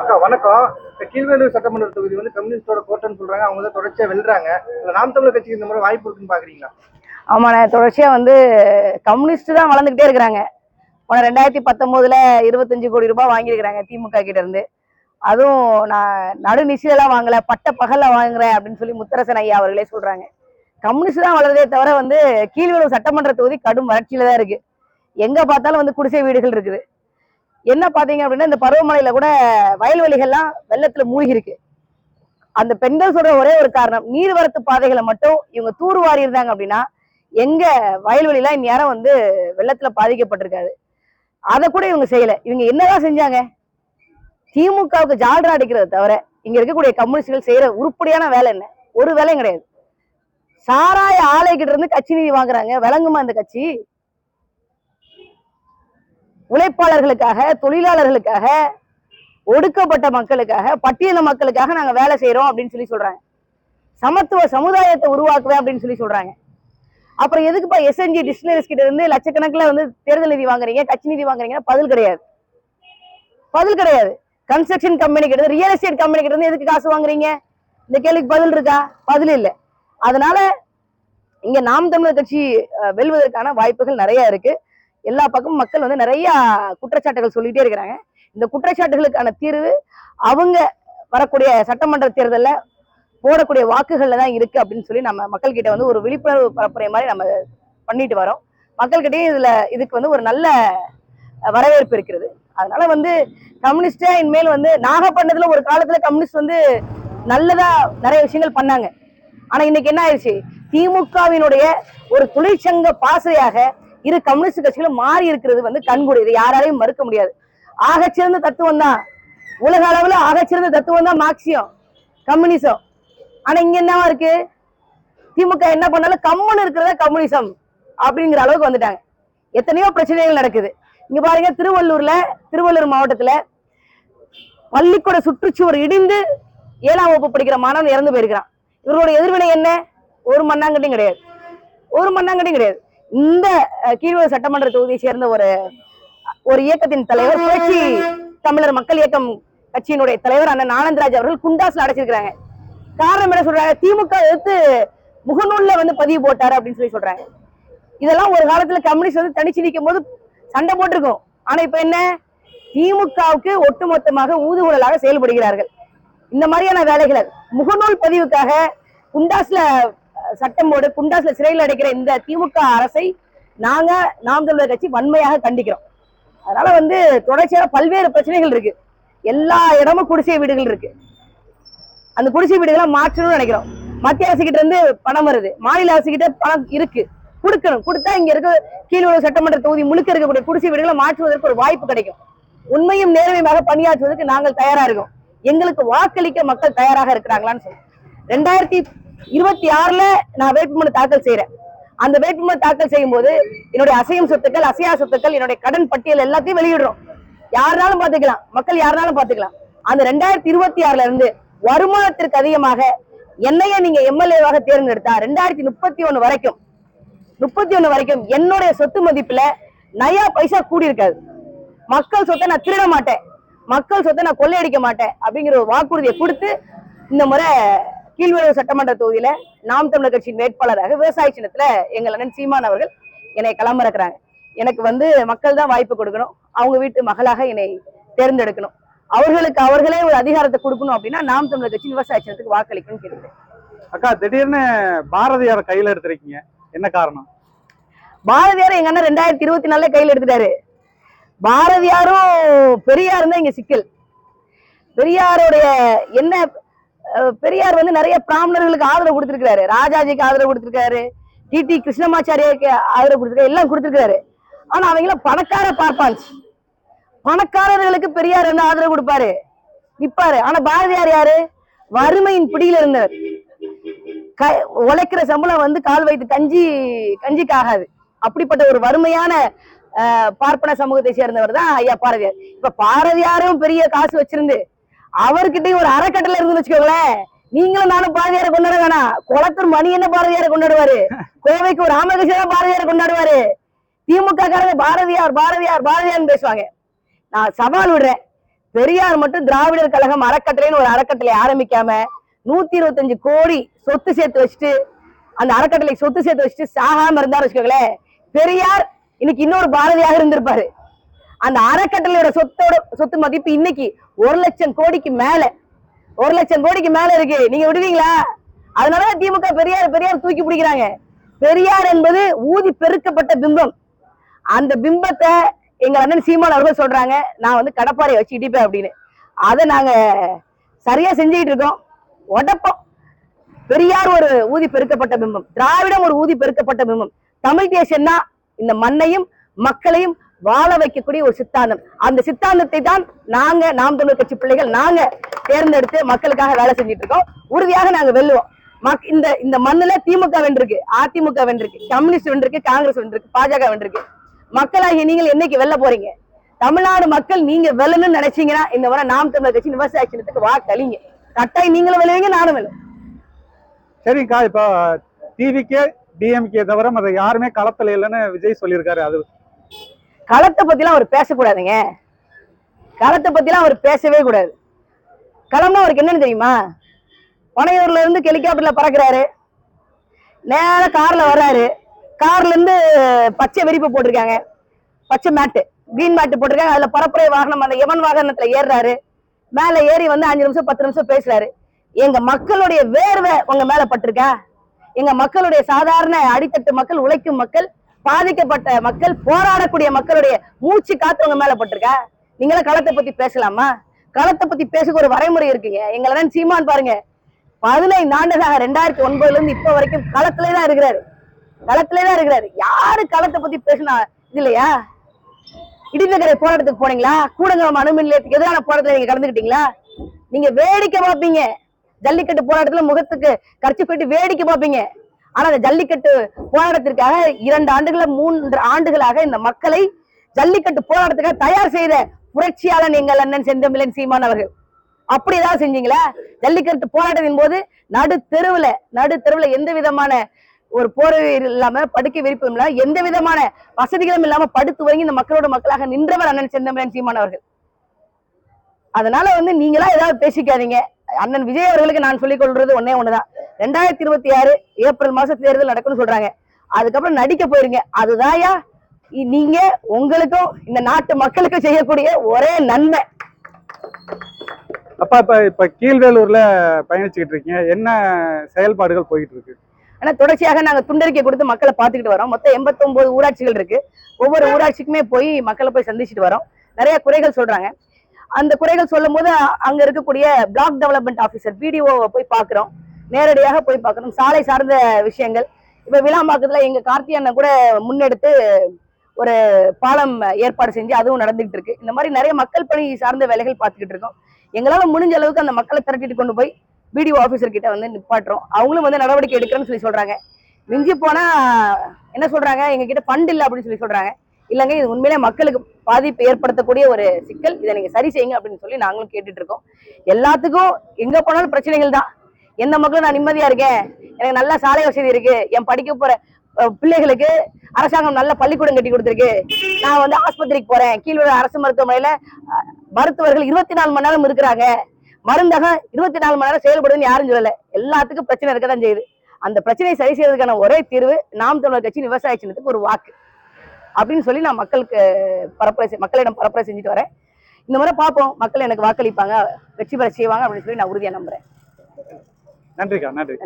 அக்கா வணக்கம். இப்போ கீழ்வேலூர் சட்டமன்ற தொகுதி வந்து கம்யூனிஸ்டோட கோட்டைன்னு சொல்றாங்க. அவங்க தான் தொடர்ச்சியாக வெல்றாங்க. இல்ல நாம் தமிழர் கட்சிக்கு இந்த மாதிரி வாய்ப்பு இருக்குன்னு பாக்குறீங்களா? ஆமாண்ணே தொடர்ச்சியாக வந்து கம்யூனிஸ்ட் தான் வளர்ந்துக்கிட்டே இருக்கிறாங்க. போன ரெண்டாயிரத்தி பத்தொம்போதுல இருபத்தஞ்சு கோடி ரூபாய் வாங்கியிருக்கிறாங்க திமுக கிட்ட இருந்து. அதுவும் நான் நடு நிச்சயெல்லாம் வாங்கல பட்ட பகல்ல வாங்குறேன் அப்படின்னு சொல்லி முத்தரசன் ஐயா அவர்களே சொல்றாங்க. கம்யூனிஸ்ட் தான் வளருதே தவிர வந்து கீழ்வேலூர் சட்டமன்ற தொகுதி கடும் வறட்சியில தான் இருக்கு. எங்க பார்த்தாலும் வந்து குடிசை வீடுகள் இருக்குது. என்ன பாத்தீங்க அப்படின்னா இந்த பருவமழையில கூட வயல்வெளிகள்லாம் வெள்ளத்துல மூழ்கி இருக்கு அந்த பெண்கள் சொல்ற ஒரே ஒரு காரணம் நீர்வரத்து பாதைகளை மட்டும் இவங்க தூர்வாரி இருந்தாங்க அப்படின்னா எங்க வயல்வெளிலாம் இந்நேரம் வந்து வெள்ளத்துல பாதிக்கப்பட்டிருக்காது. அதை கூட இவங்க செய்யல. இவங்க என்னதான் செஞ்சாங்க? திமுகவுக்கு ஜால்ரா அடிக்கிறத தவிர இங்க இருக்கக்கூடிய கம்யூனிஸ்டுகள் செய்யற உருப்படியான வேலை என்ன? ஒரு வேலையும் கிடையாது. சாராய ஆலை கிட்ட இருந்து கட்சி நிதி வாங்குறாங்க விளங்குமா இந்த கட்சி? உழைப்பாளர்களுக்காக தொழிலாளர்களுக்காக ஒடுக்கப்பட்ட மக்களுக்காக பட்டியல மக்களுக்காக நாங்க வேலை செய்யறோம் அப்படின்னு சொல்லி சொல்றாங்க. சமத்துவ சமுதாயத்தை உருவாக்குவேன் அப்படின்னு சொல்லி சொல்றாங்க. அப்புறம் எதுக்குப்பா எஸ்என்ஜி டிஸ்டிலரிஸ் கிட்ட இருந்து லட்சக்கணக்கில் வந்து தேர்தல் நிதி வாங்குறீங்க கட்சி நிதி வாங்குறீங்கன்னா பதில் கிடையாது. பதில் கிடையாது. கன்ஸ்ட்ரக்ஷன் கம்பெனி கிட்ட ரியல் எஸ்டேட் கம்பெனி கிட்ட இருந்து எதுக்கு காசு வாங்குறீங்க? இந்த கேள்விக்கு பதில் இருக்கா? பதில் இல்லை. அதனால இங்க நாம் தமிழர் கட்சி வெல்வதற்கான வாய்ப்புகள் நிறைய இருக்கு. எல்லா பக்கமும் மக்கள் வந்து நிறைய குற்றச்சாட்டுகள் சொல்லிட்டே இருக்கிறாங்க. இந்த குற்றச்சாட்டுகளுக்கான தீர்வு அவங்க வரக்கூடிய சட்டமன்ற தேர்தலில் போடக்கூடிய வாக்குகள்ல தான் இருக்கு அப்படின்னு சொல்லி நம்ம மக்கள்கிட்ட வந்து ஒரு விழிப்புணர்வு பரப்புரை மாதிரி நம்ம பண்ணிட்டு வரோம். மக்கள்கிட்டயும் இதுல இதுக்கு வந்து ஒரு நல்ல வரவேற்பு இருக்கிறது. அதனால வந்து கம்யூனிஸ்டே இனிமேல் வந்து நாகப்பட்டினத்துல ஒரு காலத்துல கம்யூனிஸ்ட் வந்து நல்லதா நிறைய விஷயங்கள் பண்ணாங்க. ஆனா இன்னைக்கு என்ன ஆயிடுச்சு? திமுகவினுடைய ஒரு தொழிற்சங்க பாசறையாக இரு கம்யூனிஸ்ட் கட்சிகளும் மாறி இருக்கிறது வந்து கண்கூடி. இது யாராலையும் மறுக்க முடியாது. ஆகச்சிறந்த தத்துவம் தான். உலக அளவுல ஆகச்சிறந்த தத்துவம் தான் மார்க்சியம் கம்யூனிசம். ஆனா இங்க என்னவா இருக்கு? திமுக என்ன பண்ணாலும் கம்முன்னு இருக்கிறத கம்யூனிசம் அப்படிங்கிற அளவுக்கு வந்துட்டாங்க. எத்தனையோ பிரச்சனைகள் நடக்குது. இங்க பாருங்க திருவள்ளூர்ல திருவள்ளூர் மாவட்டத்துல பள்ளிக்கூட சுற்றுச்சுவர் இடிந்து ஏழாம் வகுப்பு படிக்கிற மாணவன் இறந்து போயிருக்கிறான். இவர்களோட எதிர்வினை என்ன? ஒரு மண்ணாங்கட்டியும் கிடையாது. ஒரு மண்ணாங்கட்டியும் கிடையாது. இந்த அஹ், சட்டமன்ற தொகுதியை சேர்ந்த ஒரு ஒரு இயக்கத்தின் தலைவர் புரட்சி தமிழர் மக்கள் இயக்கம் கட்சியினுடைய தலைவர் அண்ணன் ஆனந்தராஜ் அவர்கள் குண்டாஸ்ல அடைச்சிருக்கிறாங்க. காரணம் என்ன சொல்றாங்க? திமுக எடுத்து முகநூல்ல வந்து பதிவு போட்டாரு அப்படின்னு சொல்லி சொல்றாங்க. இதெல்லாம் ஒரு காலத்துல கம்யூனிஸ்ட் வந்து தனிச்சு நிற்கும் போது சண்டை போட்டிருக்கோம். ஆனா இப்ப என்ன? திமுகவுக்கு ஒட்டுமொத்தமாக ஊதுகுழலாக செயல்படுகிறார்கள். இந்த மாதிரியான வேலைகளை முகநூல் பதிவுக்காக குண்டாஸ்ல சட்டம் போடு குண்டாஸ்ல சிறையில் அடைக்கிற இந்த திமுக அரசை நாங்க நாம் தமிழர் கட்சி வன்மையாக கண்டிக்கிறோம். அதனால வந்து தொடர்ச்சியாக பல்வேறு பிரச்சனைகள் இருக்கு. எல்லா இடமும் குடிசை வீடுகள் இருக்கு. அந்த குடிசை வீடுகளை மாற்றணும்னு நினைக்கிறோம். மத்திய அரசு கிட்ட இருந்து பணம் வருது. மாநில அரசு கிட்ட பணம் இருக்கு. கொடுக்கணும். கொடுத்தா இங்க இருக்க கீழே சட்டமன்ற தொகுதி முழுக்க இருக்கக்கூடிய குடிசை வீடுகளை மாற்றுவதற்கு ஒரு வாய்ப்பு கிடைக்கும். உண்மையும் நேர்மையாக பணியாற்றுவதற்கு நாங்கள் தயாரா இருக்கோம். எங்களுக்கு வாக்களிக்க மக்கள் தயாராக இருக்கிறாங்களான்னு சொல்லி ரெண்டாயிரத்தி இருபத்தி ஆறுல நான் வேட்புமனு தாக்கல் செய்யறேன் அந்த வேட்புமனு தாக்கல் செய்யும் போது என்னுடைய அசையும் சொத்துக்கள் அசையா சொத்துக்கள் என்னுடைய கடன் பட்டியல் எல்லாத்தையும் வெளியிடுறோம். யாருனாலும் பாத்துக்கலாம் மக்கள் யாருனாலும் பாத்துக்கலாம் அந்த ரெண்டாயிரத்தி இருபத்தி ஆறுல இருந்து வருமானத்திற்கு அதிகமாக என்னைய நீங்க எம்எல்ஏவாக தேர்ந்தெடுத்தா ரெண்டாயிரத்தி முப்பத்தி ஒண்ணு வரைக்கும் முப்பத்தி ஒண்ணு வரைக்கும் என்னுடைய சொத்து மதிப்புல நயா பைசா கூடி இருக்காது மக்கள் சொத்தை நான் திருட மாட்டேன். மக்கள் சொத்தை நான் கொள்ளையடிக்க மாட்டேன் அப்படிங்கிற ஒரு வாக்குறுதியை கொடுத்து இந்த முறை கீழ்வேலூர் சட்டமன்ற தொகுதியில நாம் தமிழர் கட்சியின் வேட்பாளராக விவசாய சின்னத்துல எங்கள் அண்ணன் சீமான் அவர்கள் என்னை களமிறக்குறாங்க. எனக்கு வந்து மக்கள் தான் வாய்ப்பு கொடுக்கணும். அவங்க வீட்டு மகளாக என்னை தேர்ந்தெடுக்கணும். அவர்களுக்கு அவர்களே ஒரு அதிகாரத்தை கொடுக்கணும் அப்படின்னா நாம் தமிழர் கட்சி விவசாய சின்னத்துக்கு வாக்களிக்கணும்னு கேட்டுக்கிறேன். அக்கா திடீர்னு பாரதியார் கையில எடுத்திருக்கீங்க. என்ன காரணம்? பாரதியார் எங்க அண்ணன் ரெண்டாயிரத்தி இருபத்தி நாலுல கையில் எடுத்துட்டாரு. பாரதியாரும் பெரியாரும் தான் இங்க சிக்கல். பெரியாருடைய என்ன பெரியார் வந்து நிறைய பிராமணர்களுக்கு ஆதரவு கொடுத்திருக்கிறாரு. ராஜாஜிக்கு ஆதரவு கொடுத்திருக்காரு. டி. டி. கிருஷ்ணமாச்சாரியாருக்கு ஆதரவு கொடுத்திருக்காரு எல்லாம் கொடுத்திருக்காரு ஆனா அவங்கள பணக்கார பார்ப்பான்ஸ் பணக்காரர்களுக்கு பெரியார் வந்து ஆதரவு கொடுப்பாரு. நிப்பாரு. ஆனா பாரதியார் யாரு? வறுமையின் பிடியில இருந்தவர். க- உழைக்கிற சம்பளம் வந்து கால் வைத்து கஞ்சி கஞ்சிக்கு ஆகாது அப்படிப்பட்ட ஒரு வறுமையான அஹ், பார்ப்பன சமூகத்தை சேர்ந்தவர் தான் ஐயா பாரதியார். இப்ப பாரதியாரும் பெரிய காசு வச்சிருந்து அவர்கிட்டயும் ஒரு அறக்கட்டளை இருந்து வச்சுக்கோங்களேன். நீங்களும் நானும் பாரதியாரை கொண்டாட வேணாம். குளத்தூர் மணி என்ன பாரதியாரை கொண்டாடுவாரு? கோவைக்கு ஒரு ராமகிருஷ்ணன் பாரதியாரை கொண்டாடுவாரு. திமுக காரங்க பாரதியார் பாரதியார் பாரதியார்னு பேசுவாங்க. நான் சவால் விடுறேன். பெரியார் மட்டும் திராவிடர் கழகம் அறக்கட்டளைன்னு ஒரு அறக்கட்டளை ஆரம்பிக்காம நூத்தி இருபத்தஞ்சு கோடி சொத்து சேர்த்து வச்சுட்டு அந்த அறக்கட்டளை சொத்து சேர்த்து வச்சுட்டு சாகாம இருந்தாரு வச்சுக்கோங்களேன். பெரியார் இன்னைக்கு இன்னொரு பாரதியாக இருந்திருப்பாரு. அந்த அறக்கட்டளையோட சொத்தோட சொத்து மதிப்பு இன்னைக்கு ஒரு லட்சம் கோடிக்கு மேல. ஒரு லட்சம் கோடிக்கு மேல இருக்கு. நீங்க விடுவீங்களா? அதனால திமுக பெரியார் பெரியார் தூக்கி பிடிக்கிறாங்க. பெரியார் என்பது ஊதி பெருக்கப்பட்ட பிம்பம். அந்த பிம்பத்தை எங்க அண்ணன் சீமான் அவர்கள் சொல்றாங்க. நான் வந்து கடப்பாறையை வச்சு இடிப்பேன் அப்படின்னு. அதை நாங்க சரியா செஞ்சுக்கிட்டு இருக்கோம். உடப்போம். பெரியார் ஒரு ஊதி பெருக்கப்பட்ட பிம்பம். திராவிடம் ஒரு ஊதி பெருக்கப்பட்ட பிம்பம். தமிழ் தேசம்னா இந்த மண்ணையும் மக்களையும் வாழ வைக்கக்கூடிய ஒரு சித்தாந்தம். அந்த சித்தாந்தத்தை தான் நாங்க நாம் தமிழர் கட்சி பிள்ளைகள் நாங்க தேர்ந்தெடுத்து மக்களுக்காக வேலை செஞ்சுட்டு இருக்கோம். உறுதியாக நாங்க வெல்லுவோம். மக்- இந்த இந்த மண்ணுல திமுக வென்றிருக்கு அதிமுக வென்றிருக்கு கம்யூனிஸ்ட் வென்றிருக்கு காங்கிரஸ் வென்றிருக்கு பாஜக வென்றிருக்கு. மக்களாகிய நீங்கள் என்னைக்கு வெல்ல போறீங்க? தமிழ்நாடு மக்கள் நீங்க வெல்லணும்னு நினைச்சீங்கன்னா இந்த முறை நாம் தமிழர் கட்சி விவசாய சின்னத்துக்கு வா கலிங்க கட்டாயம் நீங்களும் வெல்லுவீங்க நானும் வெல்லும் சரிங்கக்கா இப்போ டிவிக்கே டிஎம்கே தவிர மற்ற யாருமே களத்துல இல்லைன்னு விஜய் சொல்லியிருக்காரு. அது களத்தை பத்திலாம் அவர் பேசக்கூடாதுங்க. களத்தை பத்திலாம் அவர் பேசவே கூடாது. களம்னா அவருக்கு என்னன்னு தெரியுமா? பனையூர்ல இருந்து ஹெலிகாப்டர்ல பறக்குறாரு. நேர கார்ல வர்றாரு. கார்ல இருந்து பச்சை விரிப்பு போட்டிருக்காங்க. பச்சை மேட்டு கிரீன் மேட்டு போட்டிருக்காங்க. அதுல பரப்புரை வாகனம் அந்த யமன் வாகனத்துல ஏறுறாரு. மேல ஏறி வந்து அஞ்சு நிமிஷம் பத்து நிமிஷம் பேசுறாரு. எங்க மக்களுடைய வேர்வை உங்க மேல பட்டிருக்கா? எங்க மக்களுடைய சாதாரண அடித்தட்டு மக்கள் உழைக்கும் மக்கள் பாதிக்கப்பட்ட மக்கள் போராடக்கூடிய மக்களுடைய மூச்சு காத்து உங்க மேல பட்டிருக்க? நீங்களும் களத்தை பத்தி பேசலாமா? களத்தை பத்தி பேசுக்கு ஒரு வரைமுறை இருக்குங்க. எங்களை சீமான் பாருங்க. பதினைந்து ஆண்டுகளாக ரெண்டாயிரத்தி ஒன்பதுல இருந்து இப்ப வரைக்கும் களத்திலே தான் இருக்கிறாரு. களத்திலே தான் இருக்கிறாரு. யாரு களத்தை பத்தி பேசினா இது இல்லையா? இடிநகரை போராட்டத்துக்கு போனீங்களா? கூடங்குளம் அணுமின் நிலையத்துக்கு எதிரான போராட்டத்துல நீங்க கலந்துக்கிட்டீங்களா? நீங்க வேடிக்கை பார்ப்பீங்க. ஜல்லிக்கட்டு போராட்டத்துல முகத்துக்கு கரைச்சி போயிட்டு வேடிக்கை பார்ப்பீங்க. ஆனா அந்த ஜல்லிக்கட்டு போராட்டத்திற்காக இரண்டு ஆண்டுகள மூன்று ஆண்டுகளாக இந்த மக்களை ஜல்லிக்கட்டு போராட்டத்துக்காக தயார் செய்த புரட்சியாளன் எங்கள் அண்ணன் செந்தமிழன் சீமான் அவர்கள். அப்படி ஏதாவது செஞ்சீங்களா? ஜல்லிக்கட்டு போராட்டத்தின் போது நடு தெருவுல நடு தெருவுல எந்த விதமான ஒரு போர்வை இல்லாம படுக்கை விரிப்பும் இல்லாம எந்த விதமான வசதிகளும் இல்லாம படுத்து வாங்கி இந்த மக்களோட மக்களாக நின்றவர் அண்ணன் செந்தமிழன் சீமான் அவர்கள். அதனால வந்து நீங்களா ஏதாவது பேசிக்காதீங்க. அண்ணன் விஜய் அவர்களுக்கு நான் சொல்லிக் கொள்றது ஒன்னே ஒண்ணுதான். ரெண்டாயிரத்தி இருபத்தி ஆறு ஏப்ரல் மாசம் தேர்தல் நடக்கும்னு சொல்றாங்க. அதுக்கப்புறம் நடிக்க போயிருங்க. அதுதான்யா இ- நீங்க உங்களுக்கும் இந்த நாட்டு மக்களுக்கும் செய்யக்கூடிய ஒரே நன்மை. அப்பா இப்ப இப்ப கீழ்வேலூர்ல பயணிச்சுக்கிட்டு இருக்கீங்க. என்ன செயல்பாடுகள் போயிட்டு இருக்கு ஆனா தொடர்ச்சியாக நாங்க துண்டறிக்கை கொடுத்து மக்களை பார்த்துக்கிட்டு வரோம். மொத்தம் 89 ஊராட்சிகள் இருக்கு. ஒவ்வொரு ஊராட்சிக்குமே போய் மக்களை போய் சந்திச்சுட்டு வரோம். நிறைய குறைகள் சொல்றாங்க. அந்த குறைகள் சொல்லும் போது அங்க இருக்கக்கூடிய பிளாக் டெவலப்மெண்ட் ஆபீசர் பிடிஓவை போய் பாக்குறோம் நேரடியாக போய் பார்க்கணும் சாலை சார்ந்த விஷயங்கள். இப்ப விழாம்பாக்கத்துல எங்க கார்த்தி அண்ணன் கூட முன்னெடுத்து ஒரு பாலம் ஏற்பாடு செஞ்சு அதுவும் நடந்துகிட்டு இருக்கு. இந்த மாதிரி நிறைய மக்கள் பணி சார்ந்த வேலைகள் பார்த்துக்கிட்டு இருக்கோம். எங்களால முடிஞ்ச அளவுக்கு அந்த மக்களை திரட்டிட்டு கொண்டு போய் பிடிஓ ஆபீசர் கிட்ட வந்து நிப்பாட்டுறோம். அவங்களும் வந்து நடவடிக்கை எடுக்கிறேன்னு சொல்லி சொல்றாங்க. மிஞ்சி போனா என்ன சொல்றாங்க? எங்க கிட்ட ஃபண்ட் இல்லை அப்படின்னு சொல்லி சொல்றாங்க. இல்லைங்க இது உண்மையிலே மக்களுக்கு பாதிப்பு ஏற்படுத்தக்கூடிய ஒரு சிக்கல். இதை நீங்கள் சரி செய்யுங்க அப்படின்னு சொல்லி நாங்களும் கேட்டுட்டு இருக்கோம். எல்லாத்துக்கும் எங்கே போனாலும் பிரச்சனைகள் தான். எந்த மக்களும் நான் நிம்மதியாக இருக்கேன். எனக்கு நல்ல சாலை வசதி இருக்கு. என் படிக்க போற பிள்ளைகளுக்கு அரசாங்கம் நல்ல பள்ளிக்கூடம் கட்டி கொடுத்துருக்கு. நான் வந்து ஆஸ்பத்திரிக்கு போறேன். கீழ்வர அரசு மருத்துவமனையில மருத்துவர்கள் இருபத்தி நாலு மணி நேரம் இருக்கிறாங்க. மருந்தகம் இருபத்தி நாலு மணி நேரம் செயல்படுதுன்னு யாரும் சொல்லல. எல்லாத்துக்கும் பிரச்சனை இருக்க தான் செய்யுது. அந்த பிரச்சனையை சரி செய்வதற்கான ஒரே தீர்வு நாம் தமிழர் கட்சி விவசாய சின்னத்துக்கு ஒரு வாக்கு. அப்படின்னு சொல்லி நான் மக்களுக்கு பரப்புரை மக்களிடம் பரப்புரை செஞ்சுட்டு வரேன். இந்த முறை பார்ப்போம். மக்கள் எனக்கு வாக்களிப்பாங்க. வெற்றி பெற செய்வாங்க அப்படின்னு சொல்லி நான் உறுதியா நம்புறேன். நன்றிக்கா நன்றி.